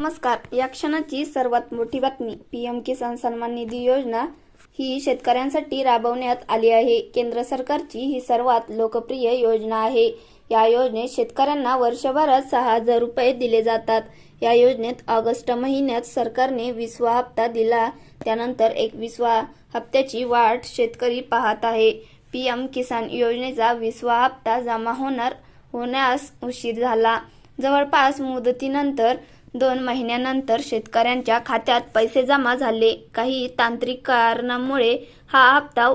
नमस्कार. या क्षणाची सर्वात मोठी बातमी पीएम किसान सन्मान निधी योजना ही शेतकऱ्यांसाठी राबवण्यात आली आहे. केंद्र सरकारची ही सर्वात लोकप्रिय योजना आहे. या योजनेत शेतकऱ्यांना वर्षभरात सहा हजार रुपये दिले जातात. या योजनेत ऑगस्ट महिन्यात सरकारने विसवा हप्ता दिला. त्यानंतर एकविसवा हप्त्याची वाट शेतकरी पाहत आहे. पीएम किसान योजनेचा विसवा हप्ता जमा होणार होण्यास उशीर झाला. जवळपास मुदतीनंतर दोन महिन्यानंतर शेतकऱ्यांच्या खात्यात पैसे जमा झाले. काही तांत्रिक कारणामुळे हा हप्ता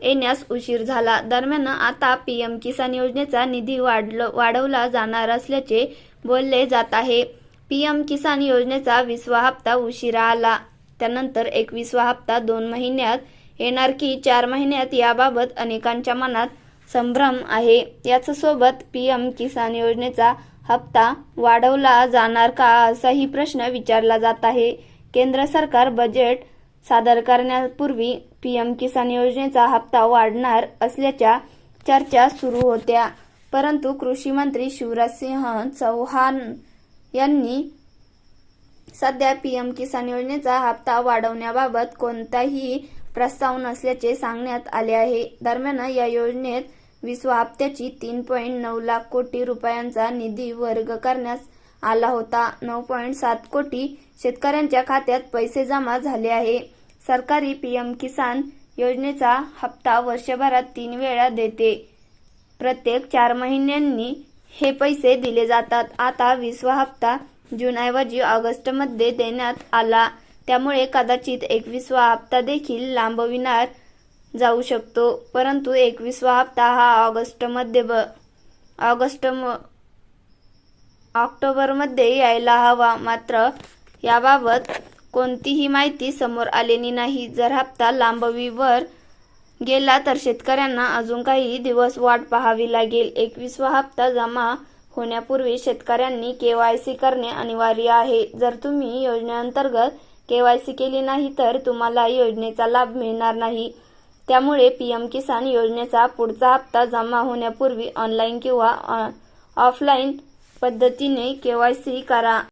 येण्यास उशीर झाला. दरम्यान आता पीएम किसान योजनेचा निधी वाढल वाढवला जाणार असल्याचे बोलले जात आहे. पीएम किसान योजनेचा विसवा हप्ता उशिरा आला. त्यानंतर एकवीसवा हप्ता दोन महिन्यात येणार की चार महिन्यात याबाबत अनेकांच्या मनात संभ्रम आहे. याच सोबत पीएम किसान योजनेचा हप्ता वाढवला जाणार का असाही प्रश्न विचारला जात आहे. केंद्र सरकार बजेट सादर करण्यापूर्वी पीएम किसान योजनेचा हप्ता वाढणार असल्याच्या चर्चा सुरू होत्या. परंतु कृषी मंत्री शिवराज सिंह चौहान यांनी सध्या पीएम किसान योजनेचा हप्ता वाढवण्याबाबत कोणताही प्रस्ताव नसल्याचे सांगण्यात आले आहे. दरम्यान या योजनेत विश्व हप्त्याची तीन पॉईंट नऊ लाख कोटी रुपयांचा निधी वर्ग करण्यास आला होता. नऊ पॉईंट सात कोटी शेतकऱ्यांच्या खात्यात पैसे जमा झाले आहे. सरकारी पीएम किसान योजनेचा हप्ता वर्षभरात तीन वेळा देते. प्रत्येक चार महिन्यांनी हे पैसे दिले जातात. आता विसवा हप्ता जूनऐवजी ऑगस्टमध्ये देण्यात आला. त्यामुळे कदाचित एकविसवा हप्ता देखील लांबविणार जाऊ शकतो. परंतु एकविसवा हप्ता हा ऑगस्टमध्ये ब ऑगस्ट म- ऑक्टोबरमध्ये यायला हवा. मात्र याबाबत कोणतीही माहिती समोर आलेली नाही. जर हप्ता लांबवीवर गेला तर शेतकऱ्यांना अजून काही दिवस वाट पाहावी लागेल. एकविसवा हप्ता जमा होण्यापूर्वी शेतकऱ्यांनी केवायसी करणे अनिवार्य आहे. जर तुम्ही योजनेअंतर्गत केवायसी केली नाही तर तुम्हाला योजनेचा लाभ मिळणार नाही. त्यामुळे पीएम किसान योजनेचा पुढचा हप्ता जमा होण्यापूर्वी ऑनलाईन किंवा ऑ- ऑफलाईन पद्धतीने केवायसी करा.